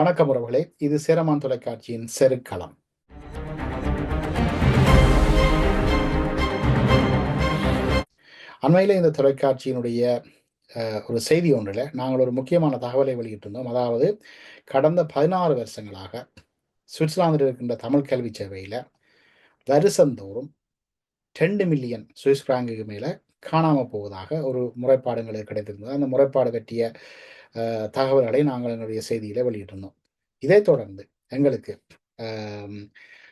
வணக்கம் உறவுகளே. இது சேரமான் தொலைக்காட்சியின் செருக்களம். அண்மையில் இந்த தொலைக்காட்சியினுடைய ஒரு செய்தி ஒன்றில் நாங்கள் ஒரு முக்கியமான தகவலை வெளியிட்டிருந்தோம். அதாவது கடந்த பதினாறு வருஷங்களாக சுவிட்சர்லாந்தில் இருக்கின்ற தமிழ் கல்வி சேவையில் வருஷந்தோறும் ரெண்டு மில்லியன் சுவிஸ் பிராங்குக்கு மேலே காணாமல் போவதாக ஒரு முறைப்பாடுகள் கிடைத்திருந்தது. அந்த முறைப்பாடு பற்றிய தகவல்களை நாங்கள் எங்களுடைய செய்தியில் வெளியிட்டிருந்தோம். இதைத் தொடர்ந்து எங்களுக்கு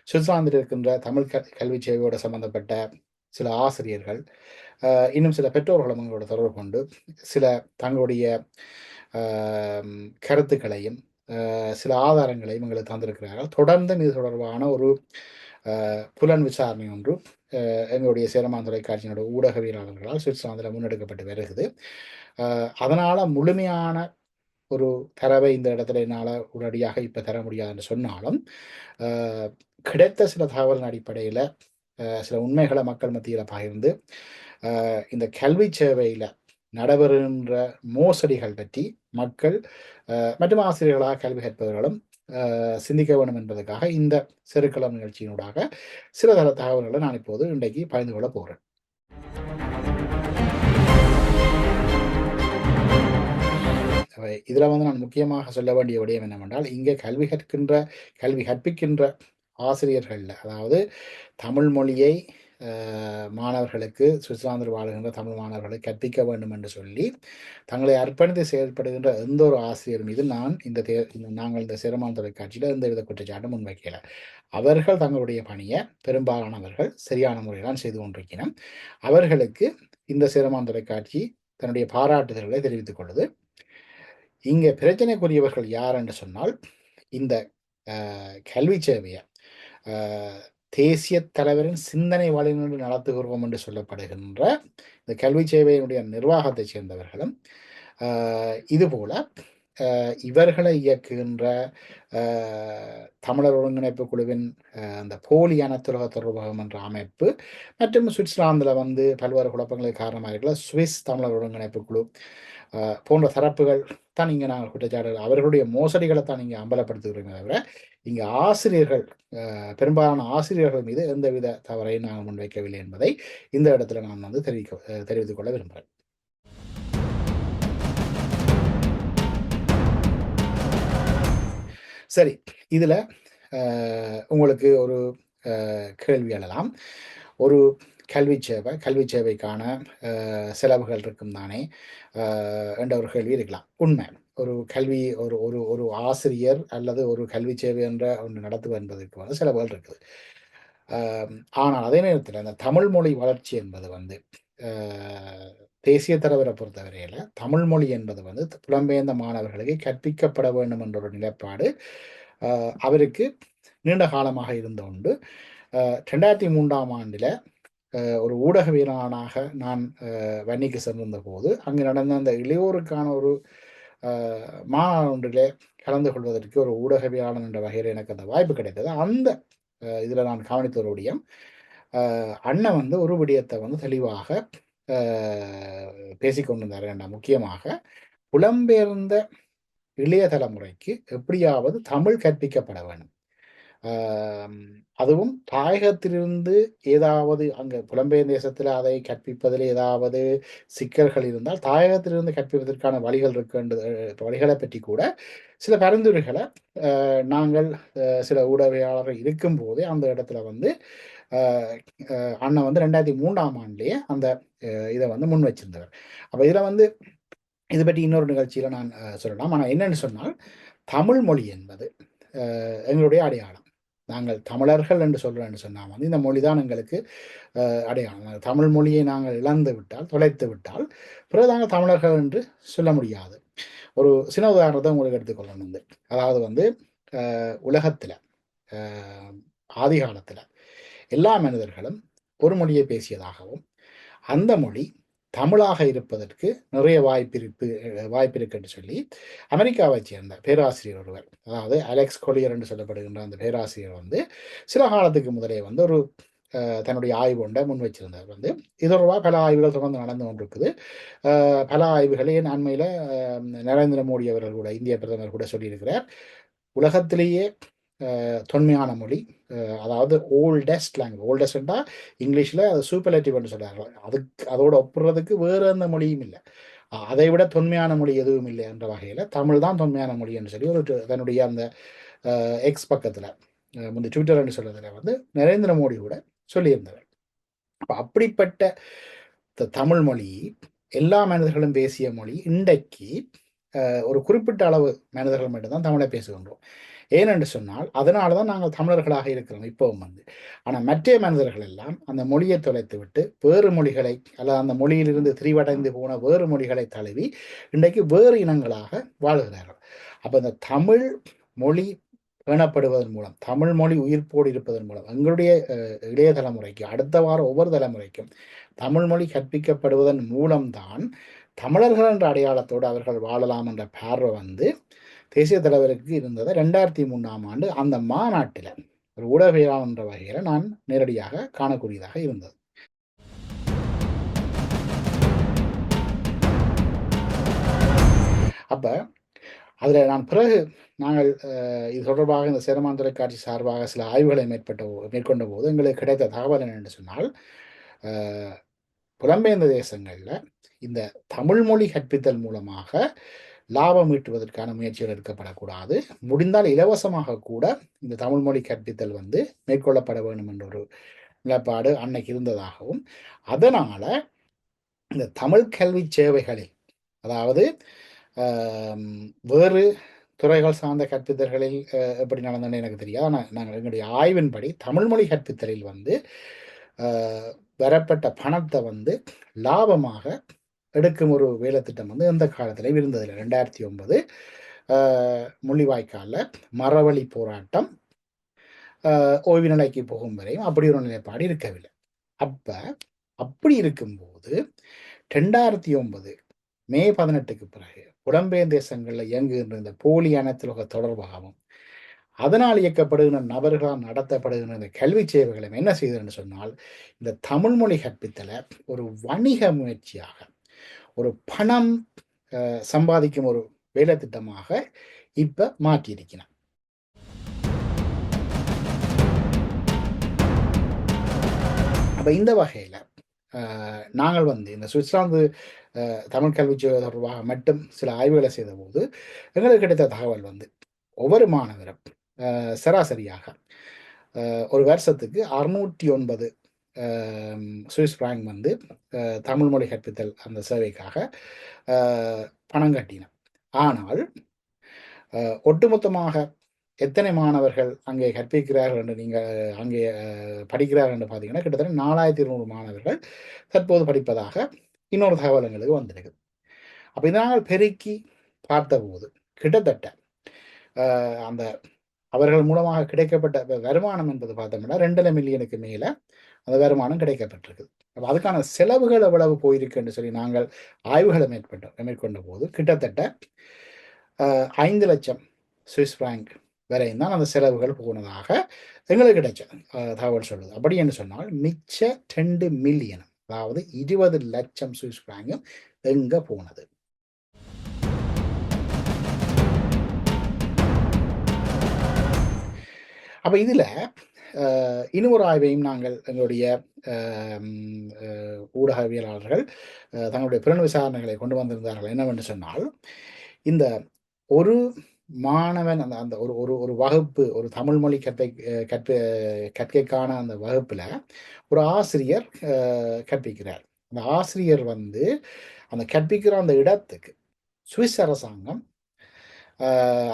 சுவிட்சர்லாந்தில் இருக்கின்ற தமிழ் க கல்வி சேவையோடு சம்பந்தப்பட்ட சில ஆசிரியர்கள் இன்னும் சில பெற்றோர்களும் எங்களோட தொடர்பு கொண்டு சில தங்களுடைய கருத்துக்களையும் சில ஆதாரங்களையும் எங்களுக்கு தந்திருக்கிறார்கள். தொடர்ந்து இது தொடர்பான ஒரு புலன் விசாரணை ஒன்று எங்களுடைய சேரமான் தொலைக்காட்சியினுடைய ஊடகவியலாளர்களால் சுவிட்சர்லாந்தில் முன்னெடுக்கப்பட்டு வருகிறது. அதனால முழுமையான ஒரு தரவை இந்த இடத்துல என்னால் உடனடியாக இப்போ தர முடியாதுன்னு சொன்னாலும் கிடைத்த சில தகவலின் அடிப்படையில் சில உண்மைகளை மக்கள் மத்தியில் பகிர்ந்து இந்த கல்வி சேவையில் நடைபெறுகின்ற மோசடிகள் பற்றி மக்கள் மற்றும் ஆசிரியர்களாக கல்வி கற்பவர்களும் சிந்திக்க வேண்டும் என்பதற்காக இந்த செருக்களம் நிகழ்ச்சியினூடாக சில தர தகவல்களை நான் இப்போது இன்றைக்கு பகிர்ந்து கொள்ள போகிறேன் இதில் வந்து நான் முக்கியமாக சொல்ல வேண்டிய விடயம் என்னவென்றால் இங்கே கல்வி கற்கின்ற கல்வி கற்பிக்கின்ற ஆசிரியர்களில் அதாவது தமிழ் மொழியை மாணவர்களுக்கு சுவிட்சர்லாந்தில் வாழுகின்ற தமிழ் மாணவர்களை கற்பிக்க வேண்டும் என்று சொல்லி தங்களை அர்ப்பணித்து செயல்படுகின்ற எந்த ஒரு ஆசிரியர் மீது நான் இந்த தே நாங்கள் இந்த சிரமான தொலைக்காட்சியில் எந்தவித குற்றச்சாட்டும் முன்வைக்கல. அவர்கள் தங்களுடைய பணியை பெரும்பாலானவர்கள் சரியான முறையில்தான் செய்து கொண்டிருக்கிறோம் அவர்களுக்கு இந்த சிரமான் தொலைக்காட்சி தன்னுடைய பாராட்டுதல்களை தெரிவித்துக் கொள்ளுது இங்கே பிரச்சனைக்குரியவர்கள் யார் என்று சொன்னால் இந்த கல்வி சேவையை தேசிய தலைவரின் சிந்தனை வழிநின்று நடத்துகிறோம் என்று சொல்லப்படுகின்ற இந்த கல்வி சேவையினுடைய நிர்வாகத்தைச் சேர்ந்தவர்களும் இதுபோல இவர்களை இயக்குகின்ற தமிழர் ஒருங்கிணைப்பு குழுவின் அந்த போலி அனத்துலக தொடர்பகம் என்ற அமைப்பு மற்றும் சுவிட்சர்லாந்தில் வந்து பல்வேறு குழப்பங்களுக்கு காரணமாக இருக்கிற சுவிஸ் தமிழர் ஒருங்கிணைப்பு குழு போன்ற தரப்புகள் தான் இங்கே நாங்கள் குற்றச்சாட்டுகள். அவர்களுடைய மோசடிகளை தான் இங்கே அம்பலப்படுத்துகிறோமே தவிர இங்கே ஆசிரியர்கள் பெரும்பாலான ஆசிரியர்கள் மீது எந்தவித தவறையும் நாங்கள் முன்வைக்கவில்லை என்பதை இந்த இடத்துல நான் வந்து தெரிவிக்க தெரிவித்துக் கொள்ள விரும்புகிறேன். சரி இதில் உங்களுக்கு ஒரு கேள்வி எழலாம். ஒரு கல்வி சேவை கல்வி சேவைக்கான செலவுகள் இருக்கும் தானே? என்ற ஒரு கேள்வி இருக்கலாம். உண்மை. ஒரு கல்வி ஒரு ஒரு ஒரு ஆசிரியர் அல்லது ஒரு கல்வி சேவை என்ற ஒன்று நடத்துவது என்பதற்கு வந்து செலவுகள் இருக்குது. ஆனால் அதே நேரத்தில் அந்த தமிழ் மொழி வளர்ச்சி என்பது வந்து தேசிய தலைவரை பொறுத்தவரையில் தமிழ் மொழி என்பது வந்து புலம்பெயர்ந்த மாணவர்களுக்கு கற்பிக்கப்பட வேண்டும் என்ற ஒரு நிலைப்பாடு அவருக்கு நீண்ட காலமாக இருந்த உண்டு. ரெண்டாயிரத்தி மூன்றாம் ஆண்டில் ஒரு ஊடகவியலாளனாக நான் வன்னிக்கு சென்றிருந்த போது அங்கு நடந்த அந்த இளையோருக்கான ஒரு அஹ், மாநாடு ஒன்றிலே கலந்து கொள்வதற்கு ஒரு ஊடகவியலாளன் என்ற வகையில் எனக்கு அந்த வாய்ப்பு கிடைத்தது. அந்த இதில் நான் கவனித்த ஒரு விடயம் அண்ணன் வந்து ஒரு விடயத்தை வந்து தெளிவாக பேசிக்கொண்டிருந்தார். என்ன முக்கியமாக புலம்பெயர்ந்த இளைய தலைமுறைக்கு எப்படியாவது தமிழ் கற்பிக்கப்பட வேண்டும். அதுவும் தாயகத்திலிருந்து ஏதாவது அங்கே புலம்பெயர் தேசத்தில் அதை கற்பிப்பதில் ஏதாவது சிக்கல்கள் இருந்தால் தாயகத்திலிருந்து கற்பிப்பதற்கான வழிகள் இருக்கின்ற வழிகளை பற்றி கூட சில பரிந்துரைகளை நாங்கள் சில ஊடகவியாளர்கள் இருக்கும்போதே அந்த இடத்துல வந்து அண்ணன் வந்து ரெண்டாயிரத்தி மூன்றாம் ஆண்டுலேயே அந்த இதை வந்து முன் வச்சிருந்தவர். அப்போ இதில் வந்து இது பற்றி இன்னொரு நிகழ்ச்சியில் நான் சொல்லலாம். ஆனால் என்னென்னு சொன்னால் தமிழ் மொழி என்பது எங்களுடைய அடையாளம். நாங்கள் தமிழர்கள் என்று சொல்கிறோம்னு சொன்னால் வந்து இந்த மொழி தான் எங்களுக்கு அடையாளம். தமிழ் மொழியை நாங்கள் இழந்து விட்டால் தொலைத்து விட்டால் பிறகு நாங்கள் தமிழர்கள் என்று சொல்ல முடியாது. ஒரு சின்ன உதாரணத்தை உங்களுக்கு எடுத்துக்கொள்ளணும் வந்து. அதாவது வந்து உலகத்தில் ஆதி காலத்தில் எல்லா மனிதர்களும் ஒரு மொழியை பேசியதாகவும் அந்த மொழி தமிழாக இருப்பதற்கு நிறைய வாய்ப்பு இருக்கு வாய்ப்பு சொல்லி அமெரிக்காவை சேர்ந்த பேராசிரியர் ஒருவர் அதாவது அலெக்ஸ் கொலியர் என்று சொல்லப்படுகின்ற அந்த பேராசிரியர் வந்து சில காலத்துக்கு முதலே வந்து ஒரு தன்னுடைய ஆய்வு ஒன்றை முன் வச்சிருந்தார். வந்து இது தொடர்பாக பல ஆய்வுகள் தொடர்ந்து நடந்து கொண்டிருக்குது. பல ஆய்வுகளையும் அண்மையில் நரேந்திர மோடி அவர்கள் கூட இந்திய பிரதமர் கூட சொல்லியிருக்கிறார். உலகத்திலேயே தொன்மையான மொழி. அதாவது ஓல்டஸ்ட் லாங்குவேஜ் ஓல்டஸ்ட்னா இங்கிலீஷில் அது சூப்பர்லேட்டிவ்னு சொல்கிறாங்க அதுக்கு அதோட ஒப்புறதுக்கு வேறு எந்த மொழியும் இல்லை. அதை விட தொன்மையான மொழி எதுவும் இல்லை என்ற வகையில் தமிழ் தான் தொன்மையான மொழின்னு சொல்லி ஒரு தன்னுடைய அந்த எக்ஸ் பக்கத்தில் முந்தைய ட்விட்டர்னு சொல்கிறதுல வந்து நரேந்திர மோடி கூட சொல்லியிருந்தவர். அப்போ அப்படிப்பட்ட தமிழ் மொழி எல்லா மனிதர்களும் பேசிய மொழி இன்றைக்கு ஒரு குறிப்பிட்ட அளவு மனிதர்கள் மட்டும்தான் தமிழை பேசுகின்றோம். ஏனென்று சொன்னால் அதனால தான் நாங்கள் தமிழர்களாக இருக்கிறோம் இப்போவும் வந்து. ஆனால் மற்ற மனிதர்கள் எல்லாம் அந்த மொழியை தொலைத்து விட்டு வேறு மொழிகளை அல்லது அந்த மொழியிலிருந்து திரிவடைந்து போன வேறு மொழிகளை தழுவி இன்றைக்கு வேறு இனங்களாக வாழ்கிறார்கள். அப்போ இந்த தமிழ் மொழி பேணப்படுவதன் மூலம் தமிழ் மொழி உயிர்ப்போடு இருப்பதன் மூலம் எங்களுடைய இளைய தலைமுறைக்கு அடுத்த வாரம் ஒவ்வொரு தலைமுறைக்கும் தமிழ் மொழி கற்பிக்கப்படுவதன் மூலம்தான் தமிழர்கள் என்ற அடையாளத்தோடு அவர்கள் வாழலாம் என்ற பார்வை வந்து தேசிய தலைவருக்கு இருந்ததை. ரெண்டாயிரத்தி மூணாம் ஆண்டு அந்த மாநாட்டில் ஒரு ஊடகவியலாளர் என்ற வகையில் நான் நேரடியாக காணக்கூடியதாக இருந்தது. அப்போ அதில் நான் பிறகு நாங்கள் இது தொடர்பாக இந்த சேரமான் தொலைக்காட்சி சார்பாக சில ஆய்வுகளை மேற்பட்ட மேற்கொண்ட போது எங்களுக்கு கிடைத்த தகவல் என்னென்னு சொன்னால் புலம்பெயர்ந்த தேசங்களில் இந்த தமிழ் மொழி கற்பித்தல் மூலமாக லாபம் ஈட்டுவதற்கான முயற்சிகள் எடுக்கப்படக்கூடாது. முடிந்தால் இலவசமாக கூட இந்த தமிழ் மொழி கற்பித்தல் வந்து மேற்கொள்ளப்பட வேண்டும் என்ற ஒரு நிலப்பாடு அன்னைக்கு இருந்ததாகவும் அதனால இந்த தமிழ் கல்வி சேவைகளில் அதாவது வேறு துறைகள் சார்ந்த கற்பித்தல்களில் எப்படி நடந்ததுன்னு எனக்கு தெரியாது. ஆனால் நாங்கள் எங்களுடைய ஆய்வின்படி தமிழ் மொழி கற்பித்தலில் வந்து வரப்பட்ட பணத்தை வந்து லாபமாக எடுக்கும் ஒரு வேலைத்திட்டம் வந்து இந்த காலத்தில் இருந்ததில்லை ரெண்டாயிரத்தி ஒன்பது முள்ளிவாய்க்காலில் மரவழி போராட்டம் ஓய்வு நிலைக்கு போகும் வரையும் அப்படி ஒரு நிலைப்பாடு இருக்கவில்லை. அப்போ அப்படி இருக்கும்போது ரெண்டாயிரத்தி ஒன்பது மே பதினெட்டுக்கு பிறகு புலம்பெயர் தேசங்களில் இயங்குகின்ற இந்த போலி அனைத்துலக தொடர்பாகவும் அதனால் இயக்கப்படுகின்ற நபர்களால் நடத்தப்படுகின்ற இந்த கல்வி சேவைகளை என்ன செய்ததுன்னு சொன்னால் இந்த தமிழ் மொழி கற்பித்தலை ஒரு வணிக முயற்சியாக ஒரு பணம் சம்பாதிக்கும் ஒரு வேலை திட்டமாக இப்ப மாற்றியிருக்கிறான் அப்ப இந்த வகையில நாங்கள் வந்து இந்த சுவிட்சர்லாந்து தமிழ் கல்வி தொடர்பாக மட்டும் சில ஆய்வுகளை செய்த போது எங்களுக்கு கிடைத்த தகவல் வந்து ஒவ்வொரு மாணவரும் சராசரியாக. ஒரு வருஷத்துக்கு அறுநூற்றி ஒன்பது சுவிஸ் பிராங்க் வந்து தமிழ் மொழி கற்பித்தல் அந்த சேவைக்காக பணம் கட்டின ஆனால் ஒட்டுமொத்தமாக எத்தனை மாணவர்கள் அங்கே கற்பிக்கிறார்கள் என்று நீங்கள் அங்கே படிக்கிறார்கள் என்று பார்த்தீங்கன்னா கிட்டத்தட்ட நாலாயிரத்தி இருநூறு மாணவர்கள் தற்போது படிப்பதாக இன்னொரு தகவல் எங்களுக்கு வந்திருக்கு. அப்போ நாங்கள் பெருக்கி பார்த்தபோது கிட்டத்தட்ட அந்த அவர்கள் மூலமாக கிடைக்கப்பட்ட வருமானம் என்பது பார்த்தோம்னா ரெண்டரை மில்லியனுக்கு மேலே அந்த வருமானம் கிடைக்கப்பட்டிருக்குது. அப்போ அதுக்கான செலவுகள் எவ்வளவு போயிருக்குன்னு சொல்லி நாங்கள் ஆய்வுகளை மேற்கொண்டோம் மேற்கொண்ட போது கிட்டத்தட்ட ஐந்து லட்சம் சுவிஸ் பிராங்க் வரையும் தான் அந்த செலவுகள் போனதாக எங்களுக்கு கிடைச்ச தகவல் சொல்லுது. அப்படி என்று சொன்னால் மிச்ச ரெண்டு மில்லியன் அதாவது இருபது லட்சம் சுவிஸ் பிராங்கும் எங்கே போனது? அப்போ இதில் இன்னும் ஒரு ஆய்வையும் நாங்கள் எங்களுடைய ஊடகவியலாளர்கள் தங்களுடைய பிறன் விசாரணைகளை கொண்டு வந்திருந்தார்கள். என்னவென்று சொன்னால் இந்த ஒரு மாணவன் அந்த அந்த ஒரு ஒரு ஒரு வகுப்பு ஒரு தமிழ் மொழி கற்பை கற்ப கற்கைக்கான அந்த வகுப்பில் ஒரு ஆசிரியர் கற்பிக்கிறார். அந்த ஆசிரியர் வந்து அந்த கற்பிக்கிற அந்த இடத்துக்கு சுவிஸ் அரசாங்கம்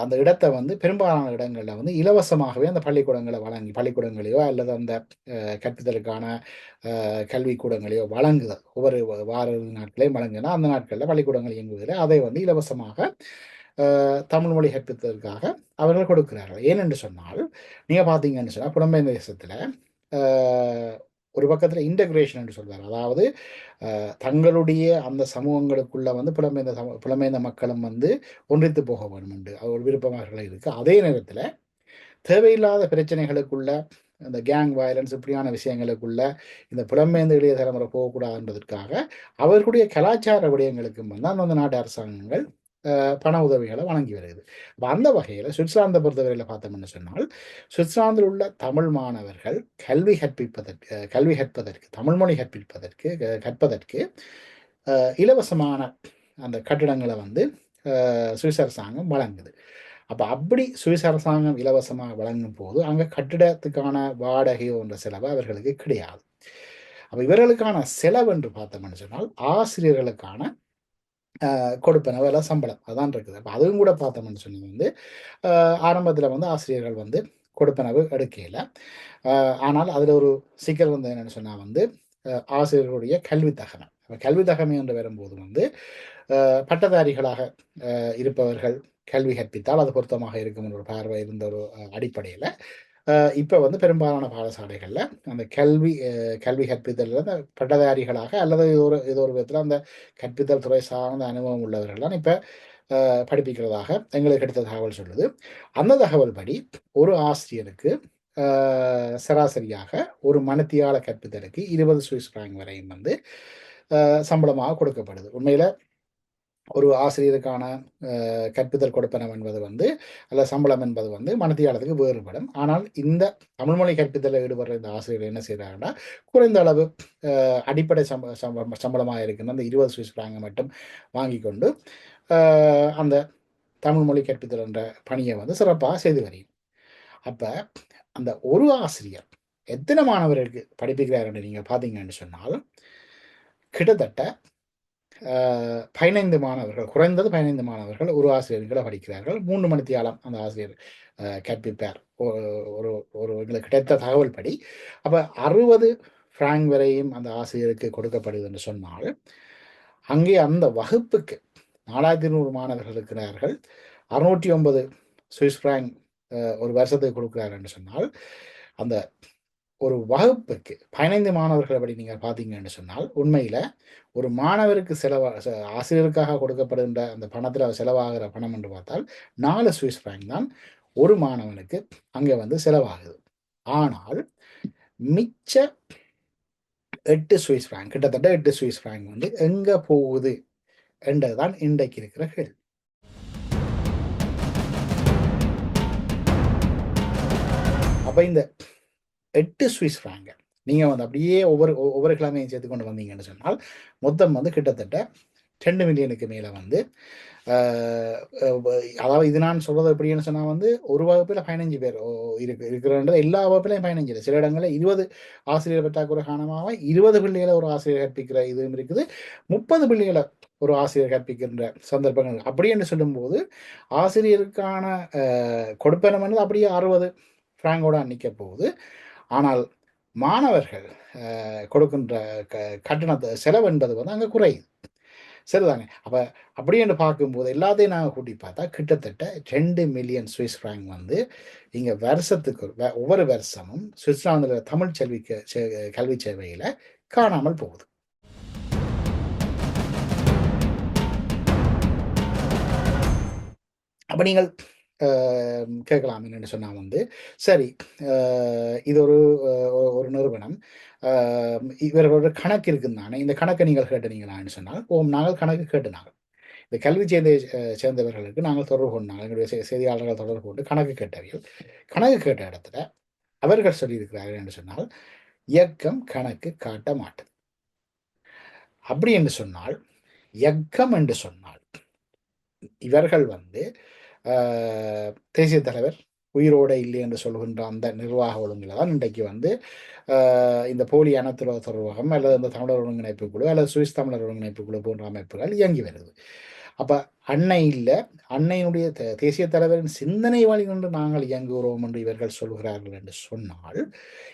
அந்த இடத்தை வந்து பெரும்பாலான இடங்களில் வந்து இலவசமாகவே அந்த பள்ளிக்கூடங்களை வழங்கி பள்ளிக்கூடங்களையோ அல்லது அந்த கற்பித்தலுக்கான கல்விக்கூடங்களையோ வழங்குதல். ஒவ்வொரு வார நாட்களையும் வழங்குனா அந்த நாட்களில் பள்ளிக்கூடங்கள் இயங்குவதில் அதை வந்து இலவசமாக தமிழ் மொழி கற்பித்ததற்காக அவர்கள் கொடுக்கிறார்கள். ஏனென்று சொன்னால் நீங்கள் பார்த்தீங்கன்னு சொன்னால் புலம்பெயர் தேசத்தில் ஒரு பக்கத்தில் இன்டகிரேஷன் என்று சொல்வார். அதாவது தங்களுடைய அந்த சமூகங்களுக்குள்ள வந்து புலமைந்த சம புலமைந்த மக்களும் வந்து ஒன்றித்து போக வேண்டும் என்று ஒரு விருப்பமாக இருக்கு. அதே நேரத்தில் தேவையில்லாத பிரச்சனைகளுக்குள்ள இந்த கேங் வயலன்ஸ் இப்படியான விஷயங்களுக்குள்ள இந்த புலம்பெயர்ந்த இளைய தலைமுறை போகக்கூடாதுன்றதுக்காக அவர்களுடைய கலாச்சார விடயங்களுக்கும் வந்து அந்தந்த நாட்டு அரசாங்கங்கள் பண உதவிகளை வழங்கி வருகிறது. அப்போ அந்த வகையில் சுவிட்சர்லாந்தை பொறுத்தவரையில் பார்த்தோம்னு சொன்னால் சுவிட்சர்லாந்தில் உள்ள தமிழ் மாணவர்கள் கல்வி கற்பிப்பதற்கு கல்வி கற்பதற்கு தமிழ் மொழி கற்பிப்பதற்கு கற்பதற்கு இலவசமான அந்த கட்டிடங்களை வந்து சுவிஸ் அரசாங்கம் வழங்குது. அப்போ அப்படி சுவிஸ் அரசாங்கம் இலவசமாக வழங்கும் போது அங்கே கட்டிடத்துக்கான வாடகை என்ற செலவு அவர்களுக்கு கிடையாது. அப்போ இவர்களுக்கான செலவு என்று பார்த்தோம்னு சொன்னால் ஆசிரியர்களுக்கான கொடுப்பனவு எல்லாம் சம்பளம். அதான் இருக்குது. அப்போ அதுவும் கூட பார்த்தோம்னு சொன்னது வந்து ஆரம்பத்தில் வந்து ஆசிரியர்கள் வந்து கொடுப்பனவு எடுக்கையில். ஆனால் அதில் ஒரு சிக்கல் வந்து என்னென்னு சொன்னால் வந்து ஆசிரியர்களுடைய கல்வி தகமை கல்வி தகமை என்று வரும்போது வந்து பட்டதாரிகளாக இருப்பவர்கள் கல்வி கற்பித்தால் அது பொருத்தமாக இருக்கும் ஒரு பார்வை இருந்த ஒரு அடிப்படையில் இப்போ வந்து பெரும்பாலான பாடசாலைகளில் அந்த கல்வி கல்வி கற்பித்தலில் அந்த பட்டதாரிகளாக அல்லது ஒரு இது ஒரு விதத்தில் அந்த கற்பித்தல் துறை சார்ந்த அனுபவம் உள்ளவர்கள்லாம் இப்போ படிப்பிக்கிறதாக எங்களுக்கு கிடைத்த தகவல் சொல்லுது. அந்த தகவல் படி ஒரு ஆசிரியருக்கு சராசரியாக ஒரு மனத்தியால கற்பித்தலுக்கு இருபது சுவிஸ் பிராங்க் வரையும் வந்து சம்பளமாக கொடுக்கப்படுது. உண்மையில் ஒரு ஆசிரியருக்கான கற்பித்தல் கொடுப்பனம் என்பது வந்து அல்ல சம்பளம் என்பது வந்து மனத்தியாளத்துக்கு வேறுபடும். ஆனால் இந்த தமிழ்மொழி கற்பித்தலில் ஈடுபடுற இந்த ஆசிரியர்கள் என்ன செய்கிறாங்கன்னா குறைந்த அளவு அடிப்படை சம்ப சம்பளமாக இருக்கின்ற அந்த இருபது சுவிஸ் பிராங்கை மட்டும் வாங்கி கொண்டு அந்த தமிழ்மொழி கற்பித்தல் என்ற பணியை வந்து சிறப்பாக செய்து வருகிறோம் அப்போ அந்த ஒரு ஆசிரியர் எத்தனை மாணவர்களுக்கு படிப்பிக்கிறார் நீங்கள் பார்த்தீங்கன்னு சொன்னால் கிட்டத்தட்ட பதினைந்து மாணவர்கள் குறைந்தது பதினைந்து மாணவர்கள் ஒரு ஆசிரியர்களை படிக்கிறார்கள். மூன்று மணி தியாலம் அந்த ஆசிரியர் கற்பிப்பார் ஒரு ஒரு எங்களுக்கு கிடைத்த தகவல் படி அப்போ அறுபது ஃப்ராங்க் வரையும் அந்த ஆசிரியருக்கு கொடுக்கப்படுது என்று சொன்னால் அங்கே அந்த வகுப்புக்கு நாலாயிரத்தி நூறு மாணவர்கள் இருக்கிறார்கள். அறுநூற்றி ஒன்பது சுவிஸ் ஃப்ராங்க் ஒரு வருஷத்துக்கு கொடுக்குறாரு என்று சொன்னால் அந்த ஒரு வகுப்புக்கு பதினைந்து மாணவர்கள் அப்படி நீங்கள் பார்த்தீங்கன்னு சொன்னால் உண்மையில் ஒரு மாணவருக்கு செலவா ஆசிரியருக்காக கொடுக்கப்படுகின்ற அந்த பணத்தில் செலவாகிற பணம் என்று பார்த்தால் நாலு சுவிஸ் ஃப்ராங்க் தான் ஒரு மாணவனுக்கு அங்கே வந்து செலவாகுது. ஆனால் மிச்ச எட்டு சுவிஸ் ஃப்ராங்க் கிட்டத்தட்ட எட்டு சுவிஸ் ஃப்ராங்க் வந்து எங்கே போகுது என்றதுதான் இன்றைக்கு இருக்கிற கேள்வி. அப்போ இந்த எட்டு சுவிஸ் ஃப்ராங்க நீங்கள் வந்து அப்படியே ஒவ்வொரு ஒவ்வொரு கிழமையும் சேர்த்து கொண்டு வந்தீங்கன்னு சொன்னால் மொத்தம் வந்து கிட்டத்தட்ட ரெண்டு மில்லியனுக்கு மேலே வந்து அதாவது இது நான் சொல்றது எப்படின்னு சொன்னால் வந்து ஒரு வகுப்பில் பதினஞ்சு பேர் இருக்கு இருக்கிறன்றது எல்லா வகுப்பிலையும் பதினஞ்சு பேர். சில இடங்களில் இருபது ஆசிரியர் பற்றாக்குறை காரணமாக இருபது பிள்ளைகளை ஒரு ஆசிரியர் கற்பிக்கிற இதுவும் இருக்குது. முப்பது பிள்ளைகளை ஒரு ஆசிரியர் கற்பிக்கின்ற சந்தர்ப்பங்கள். அப்படி என்று சொல்லும்போது ஆசிரியருக்கான கொடுப்பனம் அப்படியே அறுபது ஃப்ராங்கோட நிற்க போகுது. ஆனால் மாணவர்கள் கொடுக்கின்ற க கட்டணத்தை செலவு என்பது வந்து அங்கே குறையும். சரிதானே? அப்போ அப்படி என்று பார்க்கும்போது எல்லாத்தையும் நாங்கள் கூட்டி பார்த்தா கிட்டத்தட்ட ரெண்டு மில்லியன் சுவிஸ் ஃப்ராங்க் வந்து இங்கே வருஷத்துக்கு ஒவ்வொரு வருஷமும் சுவிட்சர்லாந்தில் தமிழ் செல்வி கல்வி சேவையில் காணாமல் போகுது. அப்போ நீங்கள் கேட்கலாம் என்னென்னு சொன்னால் வந்து. சரி இது ஒரு ஒரு நிறுவனம். இவர்களோட கணக்கு இருக்குன்னு தானே இந்த கணக்கை நீங்கள் கேட்டுனீங்களான்னு சொன்னால் ஓம் நாங்கள் கணக்கு கேட்டுனாங்க இந்த கல்வி சேர்ந்த சேர்ந்தவர்களுக்கு நாங்கள் தொடர்பு கொண்டாங்க எங்களுடைய செய்தியாளர்கள் தொடர்பு கொண்டு கணக்கு கேட்டவர்கள் கணக்கு கேட்ட இடத்துல அவர்கள் சொல்லியிருக்கிறார்கள் என்று சொன்னால் இயக்கம் கணக்கு காட்ட மாட்டது. அப்படி என்று சொன்னால் இயக்கம் என்று சொன்னால் இவர்கள் வந்து தேசிய தலைவர் உயிரோடு இல்லை என்று சொல்கின்ற அந்த நிர்வாக ஒழுங்கில் தான் இன்றைக்கு வந்து இந்த போலி அனத்துலக தொடர்பகம் அல்லது இந்த தமிழர் ஒருங்கிணைப்பு குழு அல்லது சுவிஸ் தமிழர் ஒருங்கிணைப்பு குழு போன்ற அமைப்புகள் இயங்கி வருது. அப்போ அன்னை இல்லை அன்னையினுடைய தேசிய தலைவரின் சிந்தனை வழி கொண்டு நாங்கள் இயங்குகிறோம் என்று இவர்கள் சொல்கிறார்கள் என்று சொன்னால்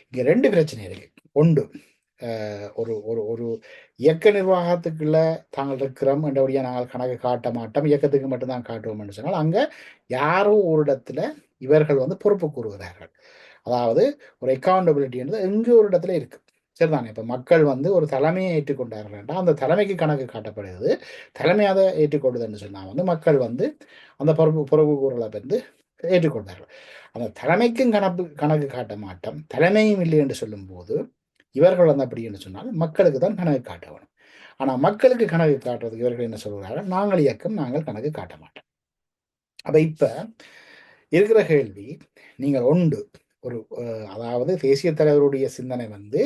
இங்கே ரெண்டு பிரச்சனை இருக்கு. ஒன்று ஒரு ஒரு ஒரு இயக்க நிர்வாகத்துக்குள்ள தாங்கள் இருக்கிறோம் என்றபடியாக நாங்கள் கணக்கு காட்ட மாட்டோம். இயக்கத்துக்கு மட்டும்தான் காட்டுவோம் என்று சொன்னால் அங்கே யாரோ ஒரு இடத்துல இவர்கள் வந்து பொறுப்பு கூறுகிறார்கள். அதாவது ஒரு அக்கௌண்டபிலிட்டின்றது எங்கே ஒரு இடத்துல இருக்குது சரிதானே? இப்போ மக்கள் வந்து ஒரு தலைமையை ஏற்றுக்கொண்டார்கள் அந்த தலைமைக்கு கணக்கு காட்டப்படுகிறது. தலைமை அதை ஏற்றுக்கொள்ளுதுன்னு சொன்னால் வந்து மக்கள் வந்து அந்த பொறுப்பு பொறுப்பு கூறலை வந்து ஏற்றுக்கொண்டார்கள். அந்த தலைமைக்கும் கணக்கு கணக்கு காட்ட மாட்டோம். தலைமையும் இல்லை என்று சொல்லும்போது இவர்கள் வந்து அப்படி என்று சொன்னால் மக்களுக்கு தான் கணக்கு காட்ட வேணும். ஆனால் மக்களுக்கு கணக்கு காட்டுறதுக்கு இவர்கள் என்ன சொல்கிறார்கள்? நாங்கள் இயக்கம் நாங்கள் கணக்கு காட்ட மாட்டோம். அப்போ இப்போ இருக்கிற கேள்வி நீங்கள் உண்டு ஒரு அதாவது தேசிய தலைவருடைய சிந்தனை வந்து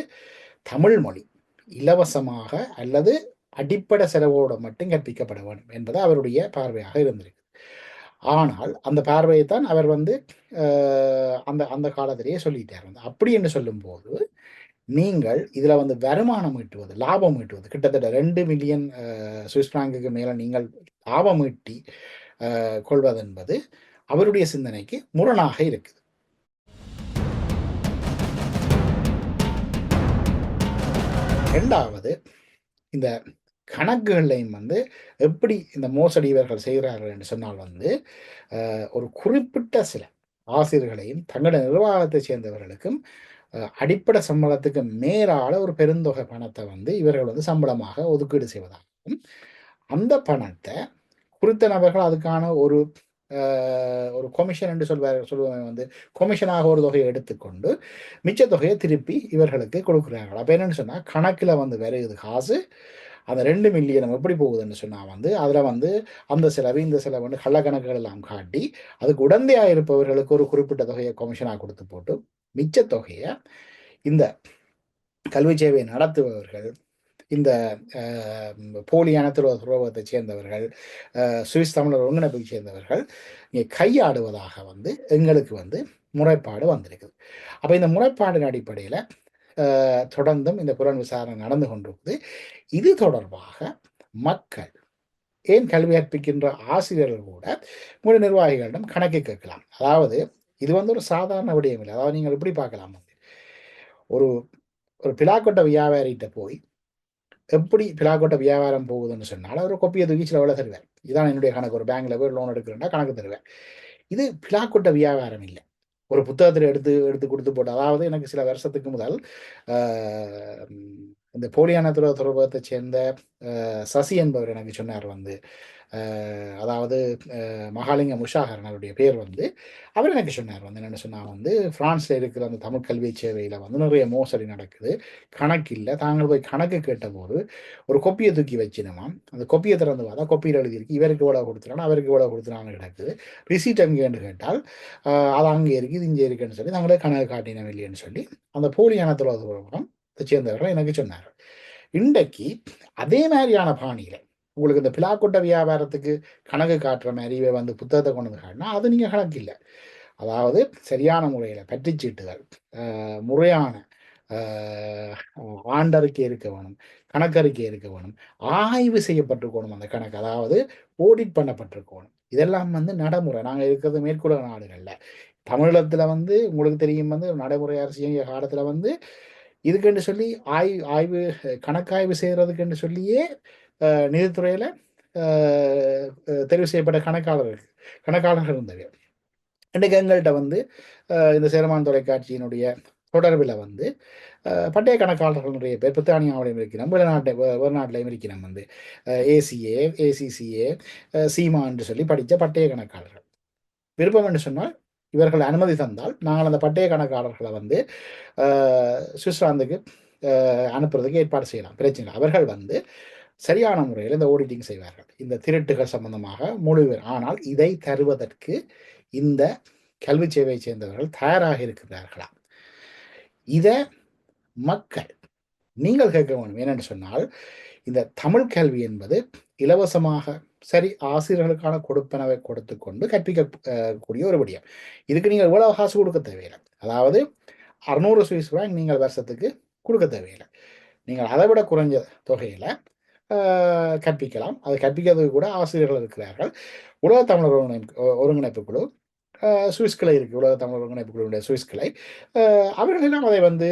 தமிழ் மொழி இலவசமாக அல்லது அடிப்படை செலவோடு மட்டும் கற்பிக்கப்பட வேண்டும் என்பது அவருடைய பார்வையாக இருந்திருக்கு. ஆனால் அந்த பார்வையை தான் அவர் வந்து அந்த அந்த காலத்திலேயே சொல்லிட்டார். வந்து அப்படி என்று சொல்லும்போது நீங்கள் இதில் வந்து வருமானம் ஈட்டுவது லாபம் ஈட்டுவது. கிட்டத்தட்ட ரெண்டு மில்லியன் சுவிஸ் பிராங்குக்கு மேலே நீங்கள் லாபம் ஈட்டி கொள்வது என்பது அவருடைய சிந்தனைக்கு முரணாக இருக்குது. ரெண்டாவது இந்த கணக்குகளையும் வந்து எப்படி இந்த மோசடி இவர்கள் செய்கிறார்கள் என்று சொன்னால் வந்து ஒரு குறிப்பிட்ட சில ஆசிரியர்களையும் தங்களுடைய நிர்வாகத்தை சேர்ந்தவர்களுக்கும் அடிப்படை சம்பளத்துக்கு மேலால ஒரு பெருந்தொகை பணத்தை வந்து இவர்கள் வந்து சம்பளமாக ஒதுக்கீடு செய்வதாகவும் அந்த பணத்தை குறித்த நபர்கள் அதுக்கான ஒரு ஒரு கொமிஷன் என்று சொல்வார் சொல்வாங்க வந்து கொமிஷனாக ஒரு தொகையை எடுத்துக்கொண்டு மிச்ச தொகையை திருப்பி இவர்களுக்கு கொடுக்குறாங்க அப்போ என்னென்னு சொன்னால் கணக்கில் வந்து வருகுது காசு அந்த ரெண்டு மில்லியன் எப்படி போகுதுன்னு சொன்னால் வந்து அதில் வந்து அந்த செலவு இந்த செலவுன்னு வந்து கள்ளக்கணக்குகள் எல்லாம் காட்டி அதுக்கு உடந்தையாக இருப்பவர்களுக்கு ஒரு குறிப்பிட்ட தொகையை கொமிஷனாக கொடுத்து போட்டு மிச்ச தொகையை இந்த கல்வி சேவையை நடத்துபவர்கள் இந்த போலியான துரோகத்தை சேர்ந்தவர்கள் சுவிஸ் தமிழர் ஒருங்கிணைப்பை சேர்ந்தவர்கள் இங்கே கையாடுவதாக வந்து எங்களுக்கு வந்து முறைப்பாடு வந்திருக்குது. அப்போ இந்த முறைப்பாடின் அடிப்படையில் தொடர்ந்தும் இந்த புலன் விசாரணை நடந்து கொண்டிருக்குது. இது தொடர்பாக மக்கள் ஏன் கல்வி கற்பிக்கின்ற ஆசிரியர்கள் கூட முழு நிர்வாகிகளிடம் கணக்கை கேட்கலாம். அதாவது இது வந்து ஒரு சாதாரண விடயம் இல்லை. அதாவது நீங்கள் எப்படி பார்க்கலாம் வந்து? ஒரு ஒரு பிலாக்கொட்ட வியாபாரிகிட்ட போய் எப்படி பிலாக்கொட்டை வியாபாரம் போகுதுன்னு சொன்னால் ஒரு கொப்பியை தூக்கிச்சில் சில வேலை தருவேன் இதான் என்னுடைய கணக்கு. ஒரு பேங்க்ல போய் லோன் எடுக்கிறேன்னா கணக்கு தருவேன் இது பிலாக்கொட்டை வியாபாரம் இல்லை. ஒரு புத்தகத்தில் எடுத்து எடுத்து கொடுத்து போட்டு அதாவது எனக்கு சில வருஷத்துக்கு முதல் இந்த போலியான துறை சேர்ந்த சசி என்பவர் எனக்கு சொன்னார் வந்து. அதாவது மகாலிங்க முஷாகரன் அவருடைய பேர் வந்து. அவர் எனக்கு சொன்னார் வந்து என்னென்னு சொன்னால் வந்து ஃப்ரான்ஸில் இருக்கிற அந்த தமிழ் கல்வி சேவையில் வந்து நிறைய மோசடி நடக்குது. கணக்கு இல்லை. தாங்கள் போய் கணக்கு கேட்டபோது ஒரு கொப்பியை தூக்கி வச்சினோமா அந்த கொப்பியை திறந்து பார்த்தா கொப்பியில் எழுதியிருக்கு இவருக்கு இவ்வளோ கொடுத்துறான் அவருக்கு இவ்வளோ கொடுத்துறான்னு கிடக்குது. ரிசீட் அங்கேன்னு கேட்டால் அது அங்கே இருக்குது இங்கே இருக்குன்னு சொல்லி நாங்களே கணக்கு காட்டினோம் இல்லைன்னு சொல்லி அந்த போலியான துறவரம் சேர்ந்தவர்கள் எனக்கு சொன்னார் இன்றைக்கு அதே மாதிரியான பாணியில் உங்களுக்கு இந்த பிளாக்கொட்ட வியாபாரத்துக்கு கணக்கு காட்டுற மாதிரி வந்து புத்தகத்தை கொண்டு வந்து காட்டினா அது நீங்கள் கணக்கு இல்லை. அதாவது சரியான முறையில் பற்றிச்சீட்டுகள் முறையான ஆண்டறிக்கை இருக்க வேணும் கணக்கறிக்கை இருக்க வேணும் ஆய்வு செய்யப்பட்டிருக்கணும் அந்த கணக்கு. அதாவது ஓடிட் பண்ணப்பட்டிருக்கணும் இதெல்லாம் வந்து நடைமுறை. நாங்கள் இருக்கிறது மேற்குலக நாடுகளில். தமிழகத்தில் வந்து உங்களுக்கு தெரியும் வந்து நடைமுறை அரசியல் காலத்தில் வந்து இதுக்குன்னு சொல்லி ஆய்வு ஆய்வு கணக்காய்வு செய்கிறதுக்குன்னு சொல்லியே நிதித்துறையில் தெரிவு செய்யப்பட்ட கணக்காளர்கள் கணக்காளர்கள் இருந்தது இன்றைக்கு எங்கள்கிட்ட வந்து இந்த சேரமான் தொலைக்காட்சியினுடைய தொடர்பில் வந்து பண்டைய கணக்காளர்கள் நிறைய பேர் பிரித்தானியாவிலையும் இருக்கிறோம் வெளிநாட்டை வெளிநாட்டிலையும் இருக்கிறோம் வந்து. ஏசிஏ ஏசிசிஏ சீமா என்று சொல்லி படித்த பட்டய கணக்காளர்கள். விருப்பம் என்று சொன்னால் இவர்கள் அனுமதி தந்தால் நாங்கள் அந்த பட்டய கணக்காளர்களை வந்து சுவிட்சர்லாந்துக்கு அனுப்புறதுக்கு ஏற்பாடு செய்யலாம். பிரச்சனை அவர்கள் வந்து சரியான முறையில் இந்த ஓடிட்டிங் செய்வார்கள். இந்த திருட்டுகள் சம்பந்தமாக முழுவர் ஆனால் இதை தருவதற்கு இந்த கல்வி சேவையை சேர்ந்தவர்கள் தயாராக இருக்கிறார்களா இதை மக்கள் நீங்கள் கேட்க வேண்டும். என்னென்னு சொன்னால் இந்த தமிழ் கல்வி என்பது இலவசமாக சரி ஆசிரியர்களுக்கான கொடுப்பனவை கொடுத்து கொண்டு கற்பிக்கக்கூடிய ஒரு விடியம். இதுக்கு நீங்கள் இவ்வளவு காசு கொடுக்க தேவையில்லை. அதாவது அறுநூறு சுவிஸ் ரூபாய் நீங்கள் வருஷத்துக்கு கொடுக்க தேவையில்லை. நீங்கள் அதை விட குறைஞ்ச தொகையில் கற்பிக்கலாம். அது கற்பிக்கிறதுக்கு கூட ஆசிரியர்கள் இருக்கிறார்கள். உலக தமிழர் ஒருங்கிணைப்பு குழு சுவிஸ் கிளை இருக்குது உலக தமிழ் ஒருங்கிணைப்பு குழுவுடைய சுவிஸ் கிளை. அவர்களெல்லாம் அதை வந்து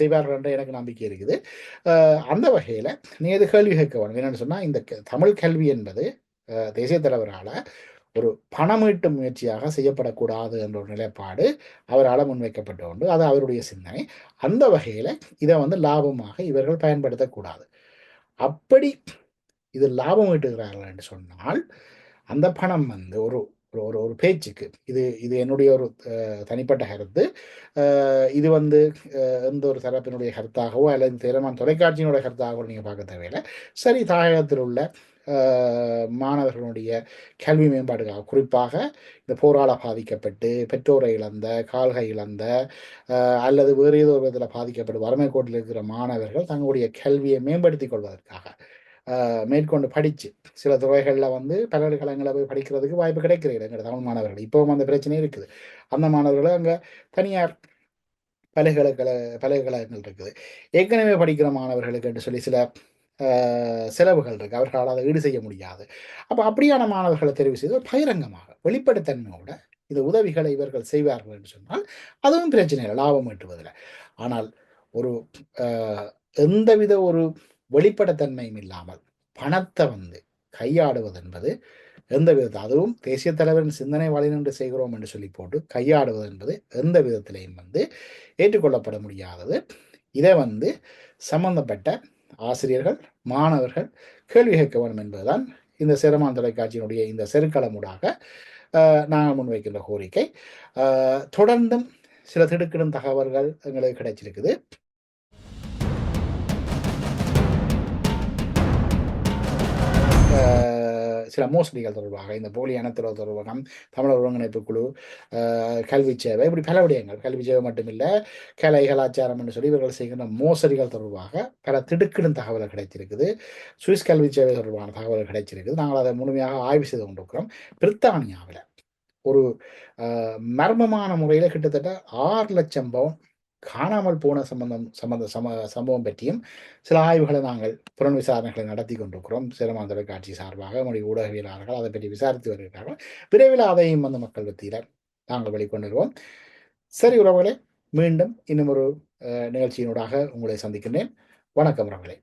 செய்வார்கள் என்ற எனக்கு நம்பிக்கை இருக்குது. அந்த வகையில் நீ அது கேள்வி கேட்க வேணும்? என்னென்னு சொன்னால் இந்த தமிழ் கல்வி என்பது தேசிய தலைவரால் ஒரு பணமீட்டு முயற்சியாக செய்யப்படக்கூடாது என்ற ஒரு நிலைப்பாடு அவரால் முன்வைக்கப்பட்டு உண்டு அது அவருடைய சிந்தனை. அந்த வகையில் இதை வந்து லாபமாக இவர்கள் பயன்படுத்தக்கூடாது. அப்படி இது லாபம் ஈட்டுகிறார்கள் என்று சொன்னால் அந்த பணம் வந்து ஒரு ஒரு ஒரு ஒரு பேச்சுக்கு. இது இது என்னுடைய ஒரு தனிப்பட்ட கருத்து. இது வந்து எந்த ஒரு தரப்பினுடைய கருத்தாகவோ அல்லது திறமான தொலைக்காட்சியினுடைய கருத்தாகவோ நீங்கள் பார்க்க தேவையில்லை. சரி தாயகத்தில் உள்ள மாணவர்களுடைய கல்வி மேம்பாடுகளாக குறிப்பாக இந்த போரால பாதிக்கப்பட்டு பெற்றோரை இழந்த கால்கை இழந்த அல்லது வேறு ஏதோ விதத்தில் பாதிக்கப்பட்டு வறுமை கோட்டில் இருக்கிற மாணவர்கள் தங்களுடைய கல்வியை மேம்படுத்திக் கொள்வதற்காக மேற்கொண்டு படித்து சில துறைகளில் வந்து பல்கலைக்கழகங்களை போய் படிக்கிறதுக்கு வாய்ப்பு கிடைக்கிறது எங்கள் தமிழ் மாணவர்கள். இப்போவும் அந்த பிரச்சனை இருக்குது. அந்த மாணவர்களும் அங்கே தனியார் பல்கலைக்கழக பல்கலைக்கழகங்கள் இருக்குது. ஏற்கனவே படிக்கிற மாணவர்களுக்கு என்று சொல்லி சில செலவுகள் இருக்குது அவர்களால் அதை ஈடு செய்ய முடியாது. அப்போ அப்படியான மாணவர்களை தெரிவு செய்து பகிரங்கமாக வெளிப்படைத்தன்மையோட இந்த உதவிகளை இவர்கள் செய்வார்கள் என்று சொன்னால் அதுவும் பிரச்சனை இல்லை லாபம் ஈட்டுவதில்லை. ஆனால் ஒரு எந்தவித ஒரு வெளிப்படத்தன்மையும் இல்லாமல் பணத்தை வந்து கையாடுவது என்பது எந்த விதத்தை அதுவும் தேசிய தலைவரின் சிந்தனை வழிநின்று செய்கிறோம் என்று சொல்லி போட்டு கையாடுவது என்பது எந்த விதத்திலையும் வந்து ஏற்றுக்கொள்ளப்பட முடியாதது. இதை வந்து சம்பந்தப்பட்ட ஆசிரியர்கள் மாணவர்கள் கேள்வி கேட்க வேண்டும் என்பதுதான் இந்த சிரமான் தொலைக்காட்சியினுடைய இந்த செருக்களமுடாக நாங்கள் முன்வைக்கின்ற கோரிக்கை. தொடர்ந்தும் சில திடுக்கிடும் தகவல்கள் எங்களுக்கு கிடைச்சிருக்குது. சில மோசடிகள் தொடர்பாக இந்த போலி அணத்துறவு தொடர்பாகம் தமிழர் ஒருங்கிணைப்பு குழு கல்வி சேவை இப்படி பல விடயங்கள். கல்வி சேவை மட்டுமில்லை கலை கலாச்சாரம் என்று சொல்லி இவர்கள் செய்கின்ற மோசடிகள் தொடர்பாக பல திடுக்கிடும் தகவல்கள் கிடைச்சிருக்குது சுவிஸ் கல்வி சேவை தொடர்பான தகவல்கள் கிடைச்சிருக்குது நாங்கள் அதை முழுமையாக ஆய்வு செய்து கொண்டிருக்கிறோம். பிரித்தானியாவில் ஒரு மர்மமான முறையில் கிட்டத்தட்ட ஆறு லட்சம் பவுன் காணாமல் போன சம்பந்தம் சம்பந்த சம சம்பவம் பற்றியும் சில ஆய்வுகளை நாங்கள் புலன் விசாரணைகளை நடத்தி கொண்டிருக்கிறோம். சிரம தொலைக்காட்சி சார்பாக நம்முடைய ஊடகவியலாளர்கள் அதை பற்றி விசாரித்து வருகிறார்கள். விரைவில் அதையும் வந்து மக்கள் பற்றியில் நாங்கள் வெளிக்கொண்டிருவோம். சரி உறவுகளே மீண்டும் இன்னும் ஒரு நிகழ்ச்சியினூடாக உங்களை சந்திக்கின்றேன். வணக்கம் உறவுகளே.